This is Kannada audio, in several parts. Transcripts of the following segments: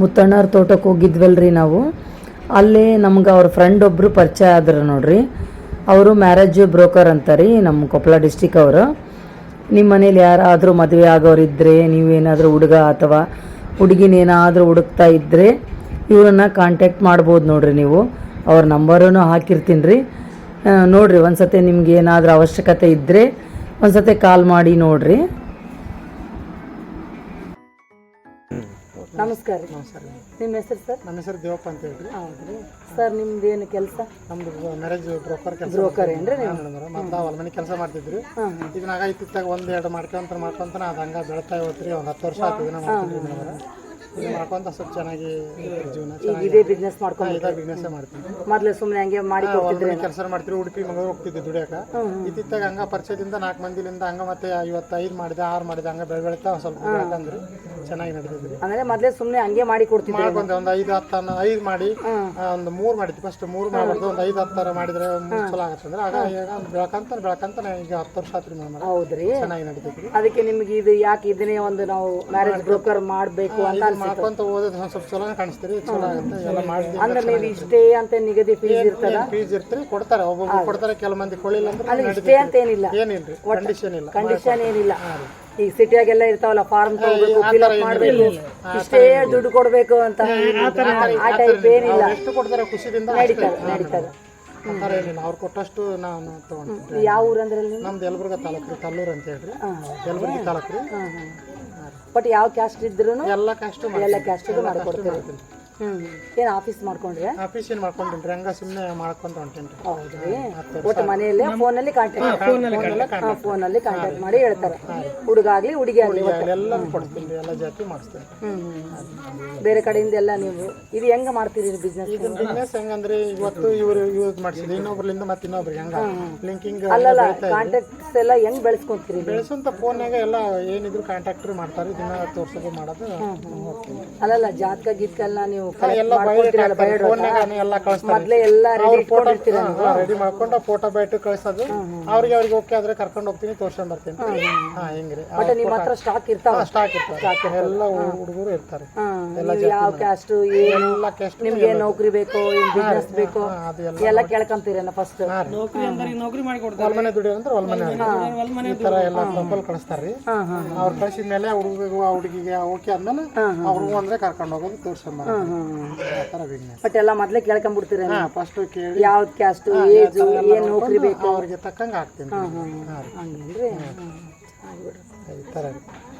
ಮುತ್ತಣ್ಣವ್ರ ತೋಟಕ್ಕೆ ಹೋಗಿದ್ವಲ್ರಿ ನಾವು. ಅಲ್ಲಿ ನಮ್ಗೆ ಅವ್ರ ಫ್ರೆಂಡ್ ಒಬ್ಬರು ಪರಿಚಯ ಆದ್ರು ನೋಡ್ರಿ. ಅವರು ಮ್ಯಾರೇಜ್ ಬ್ರೋಕರ್ ಅಂತಾರಿ ನಮ್ಮ ಕೊಪ್ಪಳ ಡಿಸ್ಟಿಕ್ ಅವರು. ನಿಮ್ಮ ಮನೇಲಿ ಯಾರಾದರೂ ಮದುವೆ ಆಗೋರಿದ್ದರೆ ನೀವೇನಾದರೂ ಹುಡುಗ ಅಥವಾ ಹುಡುಗಿನ ಏನಾದರೂ ಹುಡುಕ್ತಾ ಇದ್ದರೆ ಇವ್ರನ್ನ ಕಾಂಟ್ಯಾಕ್ಟ್ ಮಾಡ್ಬೋದು ನೋಡ್ರಿ ನೀವು. ಅವ್ರ ನಂಬರನ್ನು ಹಾಕಿರ್ತೀನಿ ರೀ ನೋಡಿರಿ ಒಂದ್ಸತಿ ನಿಮ್ಗೆ ಏನಾದರೂ ಅವಶ್ಯಕತೆ ಇದ್ದರೆ ಒಂದ್ಸತಿ ಕಾಲ್ ಮಾಡಿ ನೋಡ್ರಿ. ನಮಸ್ಕಾರ ರೀ. ನಮಸ್ಕಾರ ನಿಮ್ಮ ಹೆಸರು ಸರ್? ನಮ್ಮ ಹೆಸರು ದೇವಪ್ಪ ಅಂತ ಹೇಳ್ರಿ. ಹೌದ್ರಿ ಸರ್ ನಿಮ್ದು ಏನು ಕೆಲಸ? ನಮ್ದು ಮ್ಯಾರೇಜ್ ಬ್ರೋಕರ್ ಕೆಲಸ ಬ್ರೋಕರ್ ಏನ್ರಿ ನೀವು ಮೇಡಮ್ ಹೊಲ ಮನೆ ಕೆಲಸ ಮಾಡ್ತಿದ್ರು ಈಗ ನಾಗ ಇತ್ತಿತ್ತಾಗ ಒಂದ್ ಎರಡು ಮಾಡ್ಕೊಂತ ಮಾಡ್ಕೊಂತ ಅದು ಹಂಗ ಬೆಳ್ತಾ ರೀ ಒಂದು ಹತ್ತು ವರ್ಷ ಮೇಡಮ್ ಇದು ಮಾಡ್ಕೊಂತ ಸ್ವಲ್ಪ ಚೆನ್ನಾಗಿ ಜೀವನ. ಈಗ ಇದೇ ಬಿಸ್ನೆಸ್ ಮಾಡ್ಕೊಂಡು ಇದೇ ಬಿಸ್ನೆಸ್ ಮಾಡ್ತೀವಿ ಮೊದ್ಲು ಸುಮ್ಮನೆ ಹಂಗೆ ಮಾಡಿ ಕೊಡ್ತಿದ್ರಿ ಕೆಲಸ ಮಾಡ್ತಿದ್ರು ಉಡುಪಿ ಮಂಗಳೂರು ಹೋಗ್ತಿದ್ದೆ ದುಡಿಯಾಕ. ಇತ್ತಿತ್ತಾಗ ಹಂಗ ಪರಿಚಯದಿಂದ ನಾಲ್ಕು ಮಂದಿಲಿಂದ ಹಂಗ ಮತ್ತೆ ಇವತ್ತು ಐದು ಮಾಡಿದೆ ಆರು ಮಾಡಿದೆ ಹಂಗ ಬೆಳೆ ಬೆಳಿತಾ ಸ್ವಲ್ಪ ಬೆಳ್ಕಂದ್ರಿ ಚೆನ್ನಾಗಿ ನಡೆದಿದ್ರಿ ಅಂದ್ರೆ ಮೊದ್ಲೇ ಸುಮ್ಮನೆ ಹಂಗೆ ಮಾಡಿ ಕೊಡ್ತೀವಿ ಮಾಡ್ಕೊಂಡೆ ಒಂದು ಐದು ಹತ್ತು ಅನ್ನ ಐದು ಮಾಡಿ ಆ, ಒಂದು ಮೂರು ಮಾಡಿದ್ವಿ ಫಸ್ಟ್ ಮೂರು ಮಾಡ್ಬಾರ್ದು ಒಂದು ಐದು ಹತ್ತರ ಮಾಡಿದ್ರೆ ಮೂರು ಚಲೋ ಆಗತ್ತೆ ಅಂದ್ರೆ ಆಗ ಈಗ ಬೆಳಕಂತ ಬೆಳ್ಕಂತ ಈಗ ಹತ್ತು ವರ್ಷ ಆತ್ರಿ ಮೇಡಮ್ ಹೌದ್ರಿ. ಚೆನ್ನಾಗಿ ನಡೀತೈತ್ರಿ ಅದಕ್ಕೆ ನಿಮ್ಗೆ ಇದು ಯಾಕೆ ಇದನ್ನೇ ಒಂದು ನಾವು ಮ್ಯಾರೇಜ್ ಬ್ರೋಕರ್ ಮಾಡಬೇಕು ಅಂತ ಇದು ಮಾಡ್ಕೊಂತ ಓದೋದು ಒಂದ್ ಸ್ವಲ್ಪ ಚಲೋ ಕಾಣಿಸ್ತೀರಿ ಚಲೋ ಆಗುತ್ತೆ ಎಲ್ಲ ಮಾಡಿದ್ವಿ ಅಂದ್ರೆ ನೀವು ಇಷ್ಟೇ ಅಂತ ನಿಗದಿ ಫೀಸ್ ಇರ್ತದ? ಫೀಸ್ ಇರ್ತೀರಿ ಕೊಡ್ತಾರೆ. ಒಬ್ಬೊಬ್ರು ಕೊಡ್ತಾರೆ ಕೆಲವು ಮಂದಿ ಕೊಡ್ಲಿಲ್ಲ ಅಂದ್ರೆ ಅಲ್ಲಿ ಇಷ್ಟೇ ಅಂತ ಏನಿಲ್ಲ. ಏನಿಲ್ಲ ಕಂಡೀಷನ್ ಇಲ್ಲ. ಕಂಡೀಷನ್ ಏನಿಲ್ಲ. ಈಗ ಸಿಟಿಯಾಗೆಲ್ಲ ಇರ್ತಾವಲ್ಲ ಫಾರ್ಮ್ ತಗೋಬೇಕು ಫಿಲ್ ಅಪ್ ಮಾಡಬೇಕು ಇಷ್ಟೇ ದುಡ್ಡು ಕೊಡಬೇಕು ಅಂತ ಆ ಟೈಪ್ ಏನಿಲ್ಲ. ಎಷ್ಟು ಕೊಡ್ತಾರೆ ಖುಷಿದಿಂದ ನಡೀತದ ನಡೀತದ. ಏನಿಲ್ಲ. ಅವ್ರು ಕೊಟ್ಟಷ್ಟು ನಾನು ತಗೊಂಡಿದ್ದೆ. ಯಾವ ಊರಂದ್ರಲ್ಲಿ ನೀವು? ನಮ್ದು ಯಲಬುರ್ಗ ತಾಲೂಕು ರೀ ಕಲ್ಲೂರು ಅಂತ ಹೇಳ್ರಿ. ಯಲಬುರ್ಗಿ ತಾಲೂಕು ರೀ. ಬಟ್ ಯಾವ ಕ್ಯಾಸ್ಟ್ ಇದ್ರು ಎಲ್ಲ ಕ್ಯಾಸ್ಟ್ ಎಲ್ಲ ಕ್ಯಾಸ್ಟ್ ಮಾಡ್ಕೊಡ್ತೀನಿ ಏನ್ ಆಫೀಸ್ ಮಾಡ್ಕೊಂಡ್ರೆ? ಆಫೀಸ್ ಏನ್ ಮಾಡ್ಕೊಂಡಿನ್ರಿ ಹಂಗ ಸುಮ್ಮನೆ ಮಾಡ್ಕೊಂತ ಹೊಂಟೇನ್ರಿ. ಹೌದ್ರಿ. ಒಟ್ಟು ಮನೆಯಲ್ಲೇ ಫೋನಲ್ಲಿ ಕಾಂಟ್ಯಾಕ್ಟ್ ಫೋನಲ್ಲಿ ಕಾಂಟ್ಯಾಕ್ಟ್ ಮಾಡಿ ಹೇಳ್ತಾರೆ. ಹುಡುಗ ಆಗ್ಲಿ ಹುಡುಗಿ ಆಗ್ಲಿ ಎಲ್ಲ ಕೊಡ್ತೀನಿ ಎಲ್ಲ ಜಾತಿ ಮಾಡಿಸ್ತೇನೆ ಬೇರೆ ಕಡೆಯಿಂದ ಎಲ್ಲ ನೀವು. ಇದು ಹೆಂಗ ಮಾಡ್ತೀರಿ ಬಿಸ್ನೆಸ್ ಇದು ಬಿಸ್ನೆಸ್ ಹೆಂಗಂದ್ರೆ ಇವತ್ತು ಇವರು ಯೂಸ್ ಮಾಡಿಸಿದ್ರು. ಇನ್ನೊಬ್ರಿಂದ ಮತ್ತೆ ಇನ್ನೊಬ್ರಿಗೆ ಹಂಗ ಲಿಂಕಿಂಗ್ ಅಲ್ಲಲ್ಲ ಕಾಂಟ್ಯಾಕ್ಟ್ಸ್ ಎಲ್ಲ ಹೆಂಗ್ ಬೆಳೆಸ್ಕೊಂತೀರಿ ಬೆಳೆಸಂತ ಫೋನ್ಯಾಗ ಎಲ್ಲ ಏನಿದ್ರು ಕಾಂಟ್ಯಾಕ್ಟರ್ ಮಾಡ್ತಾರೆ. ದಿನ ತೋರ್ಸೋದು ಮಾಡೋದು. ಅಲ್ಲಲ್ಲ ಜಾತಕ ಗೀತಕ ಎಲ್ಲ ನೀವು collect ಎಲ್ಲ ಎಲ್ಲ ಕಳಿಸ್ತಾರೆ. ಮೊದ್ಲೇ ಎಲ್ಲ ರೆಡಿ ರೆಡಿ ಮಾಡ್ಕೊಂಡು ಫೋಟೋ ಬೈಟ್ ಕಳ್ಸೋದು. ಅವ್ರಿಗೆ ಅವ್ರಿಗೆ ಓಕೆ ಆದ್ರೆ ಕರ್ಕೊಂಡು ಹೋಗ್ತೀನಿ ತೋರ್ಸ್ಕೊಂಡ್ ಬರ್ತೀನಿ. ಹಾ ಹಿಂಗ್ರಿ. ಬಟ್ ನಿಮ್ಮ ಹತ್ರ ಸ್ಟಾಕ್ ಇರ್ತಾವ? ಸ್ಟಾಕ್ ಇರ್ತಾರೆ ಎಲ್ಲ ಹುಡುಗರು ಇರ್ತಾರೆ. ಎಲ್ಲಾ ನೀವು ಯಾವ ಕ್ಯಾಸ್ಟ್ ಏನು? ಎಲ್ಲ ಕ್ಯಾಸ್ಟ್ ನಿಮ್ಗೆ ನೌಕರಿ ಬೇಕೋ? ಏನ್ ಬಿಸ್ನೆಸ್ ಬೇಕೋ? ಎಲ್ಲ ಕೇಳ್ಕೊಂತೀರೇನ ಫಸ್ಟ್ ಹೊಲ್ಮನೆ ದುಡಿಯೋ ಅಂದ್ರೆ ಹೊಲ್ಮನೆ ಈ ತರ ಎಲ್ಲ ಸಂಪಲ್ ಕಳಿಸ್ತಾರ್ರಿ ಅವ್ರು ಕಳಿಸಿದ ಮೇಲೆ ಹುಡುಗಿಗೆ ಆ ಹುಡುಗಿಗೆ ಓಕೆ ಆದ್ಮೇಲೆ ಅವ್ರಿಗೂ ಅಂದ್ರೆ ಕರ್ಕೊಂಡು ಹೋಗೋದು ತೋರ್ಸ್ಕೊಂಡ್ ಬಟ್ ಎಲ್ಲ ಮೊದ್ಲೇ ಕೇಳ್ಕೊಂಡ್ಬಿಡ್ತೀರ ಫಸ್ಟ್ ಕೇಳಿ. ಯಾವ್ದು ಕ್ಯಾಸ್ಟ್ ಏಜ್ ಏನು ನೌಕರಿ ಬೇಕು? ಅವ್ರಿಗೆ ತಕ್ಕಂಗೆ ಹಾಕ್ತೀನಿ. ಹಾ ರೀ. ಹಂಗೇನ್ರಿ? ಈ ಥರ.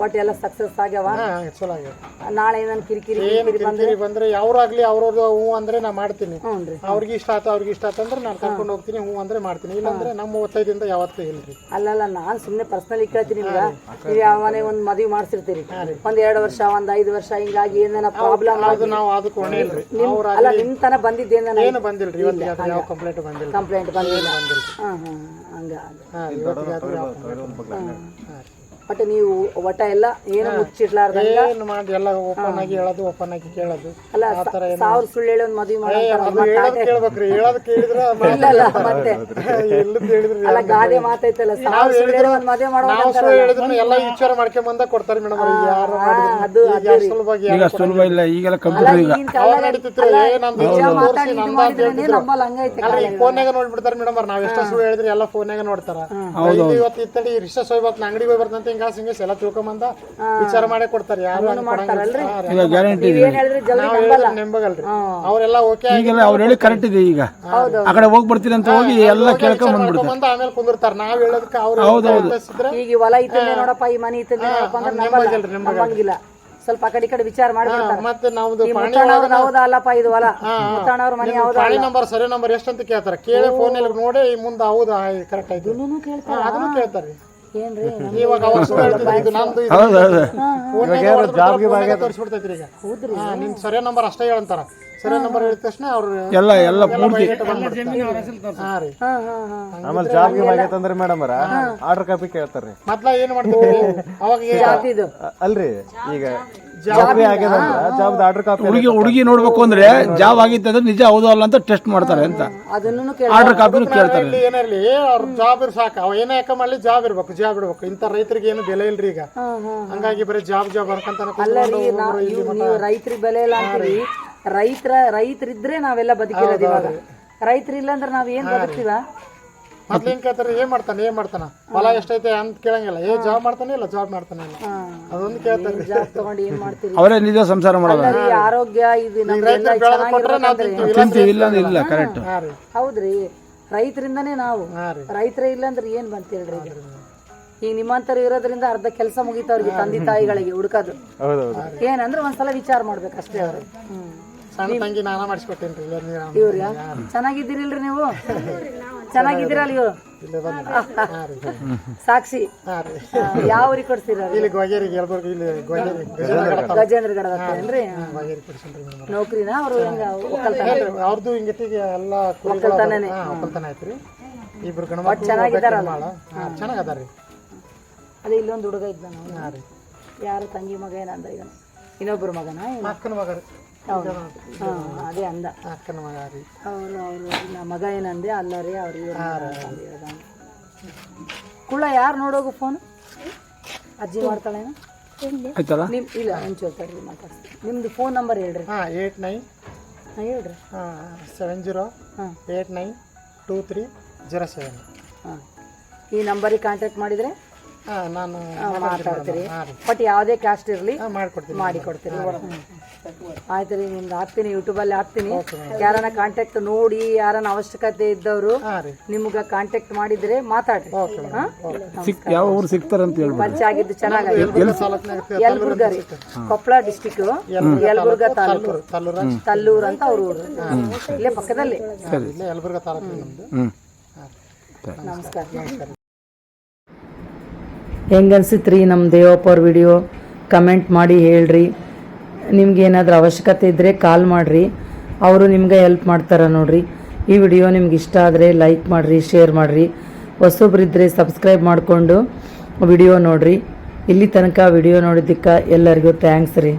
ಬಟ್ ಎಲ್ಲ ಸಕ್ಸಸ್ ಆಗ್ಯಾವ? ಹಾ ಚಲೋ ಆಗ್ಯದ ನಾಳೆ ಏನಾನ ಕಿರಿಕಿರಿ ಏನು ಕಿರಿಕಿರಿ ಬಂದ್ರೆ? ಯಾವ್ರಾಗ್ಲಿ ಅವ್ರವ್ರ ಹ್ಞೂ ಅಂದ್ರೆ ನಾ ಮಾಡ್ತೀನಿ. ಹ್ಞೂನ್ರಿ ಅವ್ರಿಗೆ ಇಷ್ಟ ಆತ ಅವ್ರಿಗೆ ಇಷ್ಟ ಆತಂದ್ರೆ ಅಂದ್ರೆ ನಾನು ಕರ್ಕೊಂಡು ಹೋಗ್ತೀನಿ ಹ್ಞೂ ಅಂದ್ರೆ ಮಾಡ್ತೀನಿ. ಇಲ್ಲಾಂದ್ರೆ ನಮ್ಮ ಒತ್ತಾಯದಿಂದ ಯಾವತ್ತೂ ಇಲ್ರಿ ಅಲ್ಲಲ್ಲ ನಾನು ಸುಮ್ಮನೆ ಪರ್ಸ್ನಲಿ ಕೇಳ್ತೀನಿ ನಿಮ್ಗ. ನೀವು ಯಾವನೇ ಒಂದು ಮದುವೆ ಮಾಡ್ಸಿರ್ತೀರಿ. ಒಂದ್ ಎರಡು ವರ್ಷ ಒಂದ್ ಐದು ವರ್ಷ ಹಿಂಗಾಗಿ ಏನೇನ ಪ್ರಾಬ್ಲಮ್ ಅದು ನಾವು ಅದಕ್ಕೆ ಹೊಣೆ ಇಲ್ರಿ ಅಲ್ಲ ನಿಮ್ ತನ ಬಂದಿದ್ದೇನ ಏನು ಬಂದಿಲ್ರಿ ಇವತ್ತಿಗೆ ಅದು ಯಾವ ಕಂಪ್ಲೇಂಟ್ ಬಂದಿಲ್ಲ ಕಂಪ್ಲೇಂಟ್ ಬಂದಿಲ್ಲ. ಹಾ ಹಾ ಹಂಗ ಹಾ ಇವತ್ತಿಗೆ ಅದು ಯಾವ. ಹಾ. ಬಟ್ ನೀವು ಒಟ್ಟ ಎಲ್ಲ ಏನು ಮುಚ್ಚಿಡ್ಲಾರ್ದಂಗ ಏನು ಮಾಡಿ ಎಲ್ಲ ಓಪನ್ ಆಗಿ ಹೇಳೋದು ಓಪನ್ ಆಗಿ ಕೇಳೋದು. ಅಲ್ಲ ಸಾವಿರ ಸುಳ್ಳು ಹೇಳಿ ಒಂದು ಮದುವೆ ಮಾಡೋ ಅದು ಹೇಳೋದು ಕೇಳ್ಬೇಕ್ರಿ ಹೇಳೋದು ಕೇಳಿದ್ರೆ ಇಲ್ಲ ಮತ್ತೆ. ಎಲ್ಲದ್ ಹೇಳಿದ್ರಿ ಅಲ್ಲ ಗಾದೆ ಮಾತೈತಲ್ಲ ಸಾವಿರ ಸುಳ್ಳು ಹೇಳಿ ಒಂದು ಮದುವೆ ಮಾಡೋ ನಾವು ಸುಳ್ಳು ಹೇಳಿದ್ರು ಎಲ್ಲ ವಿಚಾರ ಮಾಡ್ಕೊಂಡ್ ಬಂದ ಕೊಡ್ತಾರೆ ಮೇಡಮ್ ಯಾರು ಅದು ಸುಲಭವಾಗಿ ಈಗ ಸುಲಭ ಇಲ್ಲ ಈಗೆಲ್ಲ ಕಂಪ್ಯೂಟರ್ ಈಗ ನಡೀತಿತ್ತು ಹಂಗೈತೆ ಅಲ್ಲ ಫೋನ್ಯಾಗ ನೋಡ್ಬಿಡ್ತಾರೆ ಮೇಡಮ್ ನಾವ್ ಎಷ್ಟ ಸುಳ್ಳು ಹೇಳಿದ್ರೆ ಎಲ್ಲ ಫೋನ್ಯಾಗ ನೋಡ್ತಾರ. ಇವತ್ತು ಇತ್ತಡಿ ರಿಸರ್ಚ್ ಹೋಗಿ ಬರ್ತಾನೆ ಅಂಗಡಿಗೆ ಹೋಗಿ ಹಿಂಗ ಸಿಂಗಲ್ಸ್ ಎಲ್ಲ ತಿಳ್ಕೊಂಬಂದ ವಿಚಾರ ಮಾಡೇ ಕೊಡ್ತಾರೆ. ಯಾರು ಮಾಡ್ತಾರಲ್ರಿ? ಈಗ ಗ್ಯಾರಂಟಿ ಇದೆ. ಏನ್ ಹೇಳಿದ್ರೆ ಜಲ್ದಿ ನಾವ್ ಹೇಳಿದ್ರೆ ನೆಂಬಗಲ್ರಿ. ಅವರೆಲ್ಲ ಓಕೆ ಈಗೆಲ್ಲ ಅವ್ರು ಹೇಳಿ ಕರೆಕ್ಟ್ ಇದೆ ಈಗ. ಆ ಕಡೆ ಹೋಗಿ ಬರ್ತೀನಿ ಅಂತ ಹೋಗಿ ಎಲ್ಲ ಕೇಳ್ಕೊಂಡ್ ಬಂದ್ಬಿಡ್ತಾರೆ. ಬಂದ ಆಮೇಲೆ ಕುಂದಿರ್ತಾರ. ನಾವ್ ಹೇಳೋದಕ್ಕೆ ಅವ್ರು ಹೌದು ಈಗ ಈ ಹೊಲ ಇತ್ತಂದೆ ನೋಡಪ್ಪ ಈ ಮನಿ ಇತ್ತಂದೆ ನೋಡಪ್ಪ ಅಂದ್ರೆ ನಂಬಲ್ಲ. ನಂಬಂಗಿಲ್ಲ. ಸ್ವಲ್ಪ ಆ ಕಡೆ ಈ ಕಡೆ ವಿಚಾರ ಮಾಡ್ಬಿಡ್ತಾರ. ಮತ್ತೆ ನಮ್ದು ಈ ಪಾಣಿ ಮುತ್ತಣ್ಣವ್ರದ್ದು ಹೌದಾ ಅಲ್ಲಪ್ಪ ಇದು ಹೊಲ? ಮುತ್ತಣ್ಣವ್ರ ಮನಿ ಹೌದಾ ಪಾಣಿ ನಂಬರ್ ಸರಿ ನಂಬರ್ ಎಷ್ಟಂತ ಕೇಳ್ತಾರ. ಕೇಳಿ ಫೋನ್ ನೋಡಿ ಮುಂದೆ ಹೌದಾ ಕರೆಕ್ಟ್ ಆಯ್ತು. ಅದನ್ನು ಕೇಳ್ತಾರೆ. ಇವಾಗ ಅವಾಗ ಹೇಳ್ತಿದ್ರು, ಇದು ಹೌದು ಹೌದು. ತೋರಿಸ್ಬಿಡ್ತೈತ್ರಿ ಈಗ. ನಿನ್ ಸರಿಯಾದ ನಂಬರ್ ಅಷ್ಟೇ ಹೇಳಂತಾರ. ಸರಿಯಲ್ ನಂಬರ್ ಹೇಳಿದ ತಕ್ಷಣ ಅವ್ರು ಎಲ್ಲ ಎಲ್ಲ ಪೂರ್ತಿ. ಹಾ ರೀ. ಹಾ ಹಾ ಹಾ. ಆಮೇಲೆ ಜಾಬ್ ಆಗೈತಂದ್ರೆ ಮೇಡಮ್ ಅವರ? ಆರ್ಡರ್ ಕಾಪಿ ಕೇಳ್ತಾರ್ರಿ ಮೊದ್ಲ ಏನ್ ಮಾಡ್ತೀವಿ ಅವಾಗ ಇದು. ಅಲ್ರಿ ಈಗ ಜಾಬ್ರಿ ಆಗ್ಯದಂದ್ರ ಜಾಬ್ ಆರ್ಡರ್ ಕಾಪಿ ಹುಡುಗಿ ಹುಡುಗಿ ನೋಡ್ಬೇಕು ಅಂದ್ರೆ ಜಾಬ್ ಆಗಿತ್ತು ಅಂದ್ರೆ ನಿಜ ಹೌದು ಅಲ್ಲ ಅಂತ ಟೆಸ್ಟ್ ಮಾಡ್ತಾರೆ ಅಂತ. ಅದನ್ನು ಆರ್ಡರ್ ಕಾಪಿ ಕೇಳ್ತಾರೆ. ಇಲ್ಲಿ ಏನಿರ್ಲಿ ಅವ್ರ ಜಾಬ್ ಇರ್ ಸಾಕು. ಅವ ಏನೇ ಯಾಕೆ ಮಾಡಲಿ ಜಾಬ್ ಇರ್ಬೇಕು ಜಾಬ್ ಇರ್ಬೇಕು. ಇಂಥ ರೈತರಿಗೆ ಏನು ಬೆಲೆ ಇಲ್ರಿ ಈಗ. ಹಂಗಾಗಿ ಬರೀ ಜಾಬ್ ಜಾಬ್ ಅನ್ಕಂತ ಅಲ್ಲ ರೀ ರೈತರಿಗೆ ಬೆಲೆ ಇಲ್ಲ ಅಂತೀರಿ. ರೈತರ ರೈತರಿದ್ರೆ ನಾವೆಲ್ಲ ಬದುಕಿರೋದು ಇವಾಗ. ರೈತರಿಲ್ಲ ಅಂದ್ರೆ ನಾವ್ ಏನ್ ಬದುಕ್ತೀವ? ಮೊದ್ಲು ಏನ್ ಕೇಳ್ತಾರೆ ಏನ್ ಮಾಡ್ತಾನೆ ಏನ್ ಮಾಡ್ತಾನ? ಹೊಲ ಎಷ್ಟೈತೆ ಅಂತ ಕೇಳಂಗಿಲ್ಲ. ಏ ಜಾಬ್ ಮಾಡ್ತಾನೆ ಇಲ್ಲ ಜಾಬ್ ಮಾಡ್ತಾನೆ ಇಲ್ಲ. ಅದೊಂದು ಕೇಳ್ತಾರೆ. ಜಾಬ್ ತಗೊಂಡು ಏನ್ ಮಾಡ್ತೀರಿ? ಅವರೇ ನಿಜ ಸಂಸಾರ ಮಾಡೋದು ಆರೋಗ್ಯ ಇದು ನಮ್ಗೆಲ್ಲ ಕೊಟ್ರೆ ನಾವು ತಿಂತೀವಿ ಇಲ್ಲ ಅಂದ್ರೆ ಇಲ್ಲ ಕರೆಕ್ಟ್ ಹೌದ್ರಿ. ರೈತರಿಂದನೇ ನಾವು. ರೈತರೇ ಇಲ್ಲ ಅಂದ್ರೆ ಏನ್ ಬಂತೇಳ್ರಿ ಈಗ? ಈಗ ನಿಮ್ಮಂತರ ಇರೋದ್ರಿಂದ ಅರ್ಧ ಕೆಲಸ ಮುಗಿತವ್ರಿಗೆ ತಂದೆ ತಾಯಿಗಳಿಗೆ ಹುಡುಕೋದು. ಏನಂದ್ರೆ ಒಂದ್ಸಲ ವಿಚಾರ ಮಾಡ್ಬೇಕು ಅಷ್ಟೇ ಅವ್ರು. ಹ್ಮ್. ಸಣ್ಣ ತಂಗಿ ನಾನ ಮಾಡಿಸ್ಕೊಟ್ಟೇನ್ರಿ ಇವ್ರಿಗೆ ಚೆನ್ನಾಗಿದ್ದೀರಿಲ್ರಿ ನೀವು? ಚೆನ್ನಾಗಿದ್ದೀರಲ್ಲ ಇವ್ರು? ಸಾಕ್ಷಿ. ಯಾವ ಊರಿಗೆ ಕೊಡ್ತೀರ ಇಲ್ಲಿ ಗೊಗೇರಿಗೆ ಇಲ್ಲಿ ಗೊಗೇರಿ ಗಜೇಂದ್ರ ಗಡದತ್ತೇನ್ರಿ ಗೊಗೇರಿ ಕೊಡ್ಸನ್ರಿ ಮೇಡಮ್ ನೌಕರಿನ? ಅವ್ರು ಹೆಂಗ ಒಕ್ಕಲ್ತನ? ಅವ್ರದ್ದು ಹಿಂಗತಿಗೆ ಎಲ್ಲ ಕುರಿಗಳು ಹಾ ಒಕ್ಕಲ್ತನ ಐತ್ರಿ. ಇಬ್ರು ಗಣಮಕ್ಳು ಚೆನ್ನಾಗಿದ್ದಾರಲ್ಲ? ಹಾ ಚೆನ್ನಾಗ್ ಅದಾರ್ರಿ ಅದೇ ಇಲ್ಲೊಂದು ಹುಡುಗ ಇದ್ದ ನಾವು ಹಾ ರೀ. ಯಾರು ತಂಗಿ ಮಗ ಏನಂದ ಈಗ? ಇನ್ನೊಬ್ಬರ ಮಗನ? ಅಕ್ಕನ ಮಗ ರೀ. ಅದೇ ಅಂದ. ಅಕ್ಕನ ಮಗ ರೀ. ಅವರು ಅವರು ನಮ್ಮ ಮಗ ಏನಂದೆ? ಅಲ್ಲ ರೀ ಅವ್ರಿಗೆ ಕುಳ್ಳ ಯಾರು ನೋಡೋಗು ಫೋನ್ ಅಜ್ಜಿ ಮಾಡ್ತಾಳೇನು? ನಿಮ್ಮ ನಿಮ್ ಇಲ್ಲ ಒಂಚೂರು ತಡ್ರಿ ಮಾತಾಡ್ತೀನಿ ನಿಮ್ದು ಫೋನ್ ನಂಬರ್ ಹೇಳ್ರಿ. ಹಾಂ ಏಟ್ ನೈನ್. ಹಾಂ ಹೇಳ್ರಿ. ಸೆವೆನ್ ಜೀರೋ ಹಾಂ. Eight nine two three zero seven. ಹಾಂ. ಈ ನಂಬರಿಗೆ ಕಾಂಟ್ಯಾಕ್ಟ್ ಮಾಡಿದರೆ? ಹಾಂ ನಾನು ಮಾತಾಡ್ತೀರಿ. ಬಟ್ ಯಾವುದೇ ಕ್ಯಾಸ್ಟ್ ಇರಲಿ ಮಾಡಿಕೊಡ್ತೀನಿ ಮಾಡ್ಕೊಡ್ತೀನಿ ಮಾಡಿ ಕೊಡ್ತೀರಿ. ಆಯ್ತು ರೀ ನಿಮ್ದು ಹಾಕ್ತೀನಿ ಯೂಟ್ಯೂಬಲ್ಲಿ ಹಾಕ್ತೀನಿ. ಯಾರನ್ನ ಕಾಂಟ್ಯಾಕ್ಟ್ ನೋಡಿ ಯಾರನ್ನ ಅವಶ್ಯಕತೆ ಇದ್ದವರು ನಿಮ್ಗ ಕಾಂಟ್ಯಾಕ್ಟ್ ಮಾಡಿದ್ರೆ ಮಾತಾಡ್ರಿ. ಯಾವ ಊರು ಆಗಿದ್ದು ತಾಲೂಕ್ನಾಗ ಯಲಬುರ್ಗ ರೀ. ಕೊಪ್ಪಳ ಡಿಸ್ಟಿಕ್ ಯಲಬುರ್ಗ ತಾಲೂಕು. ತಲ್ಲೂರ್ ತಲ್ಲೂರು? ಅಂತ ಅವ್ರ ಊರು. ಇಲ್ಲೇ ಪಕ್ಕದಲ್ಲಿ. ಯಲಬುರ್ಗ ತಾಲೂಕು ನಮಸ್ಕಾರ. ಹೆಂಗನ್ಸಿತ್ರಿ ನಮ್ಮ ದೇವಪ್ಪ ಅವ್ರ ವಿಡಿಯೋ ಕಮೆಂಟ್ ಮಾಡಿ ಹೇಳ್ರಿ. ನಿಮ್ಗೆ ಏನಾದರೂ ಅವಶ್ಯಕತೆ ಇದ್ದರೆ ಕಾಲ್ ಮಾಡಿರಿ. ಅವರು ನಿಮ್ಗೆ ಹೆಲ್ಪ್ ಮಾಡ್ತಾರೆ ನೋಡಿರಿ. ಈ ವಿಡಿಯೋ ನಿಮ್ಗೆ ಇಷ್ಟ ಆದರೆ ಲೈಕ್ ಮಾಡಿರಿ ಶೇರ್ ಮಾಡಿರಿ. ಹೊಸೊಬ್ಬರಿದ್ದರೆ ಸಬ್ಸ್ಕ್ರೈಬ್ ಮಾಡಿಕೊಂಡು ವಿಡಿಯೋ ನೋಡಿರಿ. ಇಲ್ಲಿ ತನಕ ವಿಡಿಯೋ ನೋಡಿದ್ದಕ್ಕೆ ಎಲ್ಲರಿಗೂ ಥ್ಯಾಂಕ್ಸ್ ರೀ.